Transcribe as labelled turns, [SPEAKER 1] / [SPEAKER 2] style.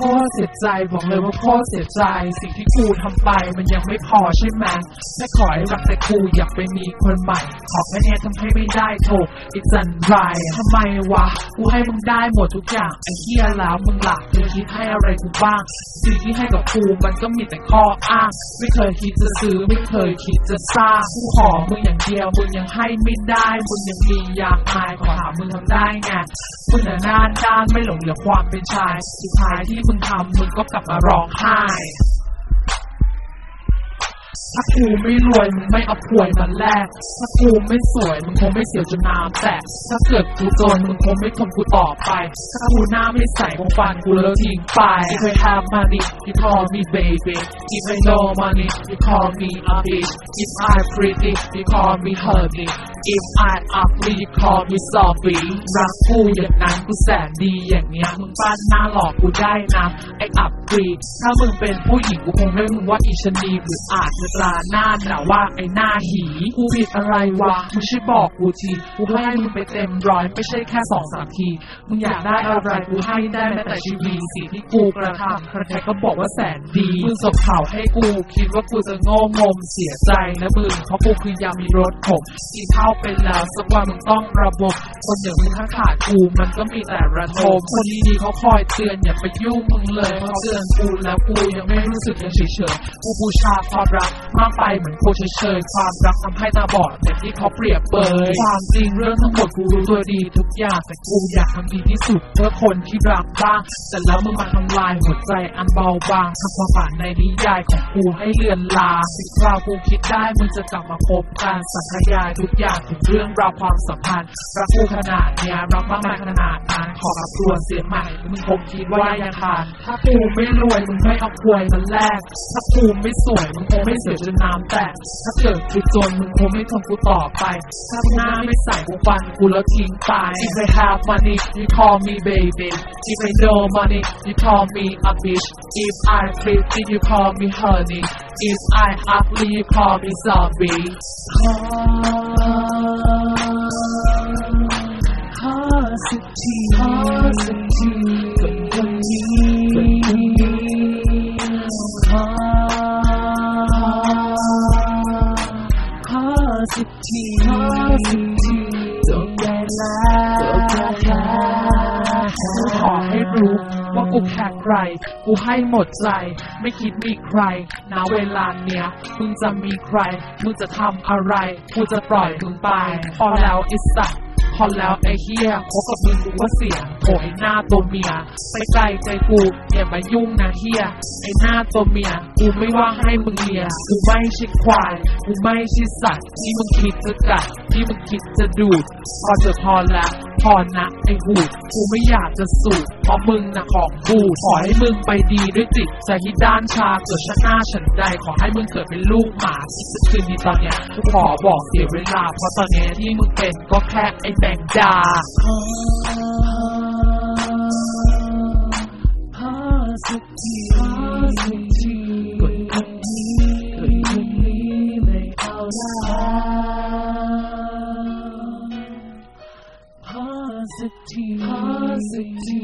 [SPEAKER 1] โคตรเสียใจบอกเลยว่าโคตรเสียใจ สิ่งที่กูทำไปมันยังไม่พอใช่ไหมไม่ขอให้รักแต่กูอยากไปมีคนใหม่ ขอแค่เนี้ยทำให้ไม่ได้โถอีจันไรทำไมวะ กูให้มึงได้หมดทุกอย่างไอ้เฮียแล้วมึงหลักมึงคิดให้อะไรกูบ้างสิ่งที่ให้กับกูมันก็มีแต่ข้ออ้าง ไม่เคยคิดจะซื้อไม่เคยคิดจะสร้างกูขอมึงอย่างเดียวมึงยังให้ไม่ได้มึงยังมีอยากอายขอถามมึงทำได้ไงมึงน่หน้าด้านไม่หลงเหลือความเป็นชายสุดท้ายที่มึงทำมึงก็กลับมาร้องไห้ ถ้ากูไม่รวยมึงไม่เอาป่วยมันแลกถ้ากูไม่สวยมึงคงไม่เสียวจนน้ำแตกถ้าเกิดกูจนมึงคงไม่ทนกูต่อไป ถ้ากูหน้าไม่ใสคงฟันกูแล้วทิ้งไป If I have money you call me baby If I no money you call me a bitch If I pretty you call me honey If I ugly you call me zombie รักกูอย่างนั้นกูแสนดีอย่างเนี้ยมึงปั้นหน้าหลอกกูได้นะไอ้อับกรีถ้ามึงเป็นผู้หญิงกูคงเรียกมึงว่าอีชนีหรืออาจจะตราหน้าแต่ว่าไอหน้าหีกูผิดอะไรวะมึงช่วยบอกกูทีกูให้มึงไปเต็มร้อยไม่ใช่แค่สองสามทีมึงอยากได้อะไรกูให้ได้แม้แต่ชีวิตสิ่งที่กูกระทำใครๆก็บอกว่าแสนดีมึงส่งข่าวให้กู คิดว่ากูจะโง่งมเสียใจนะมึงเพราะกูคือยามีรถผมกินข้าวไปแล้วสักวันมึงต้องระบบคนอย่างมึงถ้าขาดกูมันก็มีแต่ระทมคนดีๆเขาคอยเตือนอย่าไปยุ่งมึงเลยเพราเตือนกูแล้วกูยังไม่รู้สึกยังเฉยๆกูบูชาความรักมากไปเหมือนกูเฉยๆความรักทำให้ตาบอดแต่ที่เขาเปรียบเปยความจริงเรื่องทั้งหมดกูรู้ตัวดีทุกอย่างแต่กูอยากทำดีที่สุดเพื่อคนที่รักบ้างแต่แล้วมึงมาทำลายหัวใจอันเบาบางทำความฝันในนิยายของกูให้เลือนลางสิ่งคราวกูคิดได้มึงจะกลับมาคบกันสัญญาทุกอย่างถึงเรื่องราวความสัมพันธ์รักกูขนาดเนี้ยรักมากมายขนาดนั้นขอกับครัวเสียใหม่มึงคงคิดว่ายังขาดถ้ากูไม่รวยมึงไม่เอาควยมันแลกถ้ากูไม่สวยมึงคงไม่เสียจนน้ำแตกถ้าเกิดกูจนมึงคงไม่ทนกูต่อไป ถ้าหน้าไม่ใส่กูฟันกูแล้วทิ้งไป If I have money you call me baby If I no money you call me a bitch If I pretty you call me honey If I ugly you call me zombie ขอสักทีขอสัก สักทีขอสิบทีจบได้แล้วจบได้แล้วขอให้รู้ว่ากูแค่ใครกูให้หมดใจ ไม่คิดมีใครณเวลาเนี้ยมึงจะมีใคร มึงจะทำอะไร กูจะปล่อยมึงไป พอแล้วอิสระ พอแล้วไอ้เฮียคบกับมึงกูว่าเสียโถไอ้หน้าตัวเมีย ไปไกลใจกูอย่ามายุ่งนะเฮียไอ้หน้าตัวเมียกูไม่ว่าให้มึงเลียกูไม่ใช่ควายกูไม่ใช่สัตว์ที่มึงคิดจะกัดที่มึงคิดจะดูด พอจะพอละ พอนะไอ้หูกูไม่อยากจะสูดเพราะมึงนะของบูขอให้มึงไปดีด้วยจิตใจที่ด้านชาเกิดชาติหน้าฉันใดขอให้มึงเกิดเป็นลูกหมาที่จะคืนนี้ตอนเนี้ยกูขอบอกเสียเวลา เพราะตอนเนี้ยที่มึงเป็นก็แค่ไอ้แบงดาพอสักที สักทีพอสักที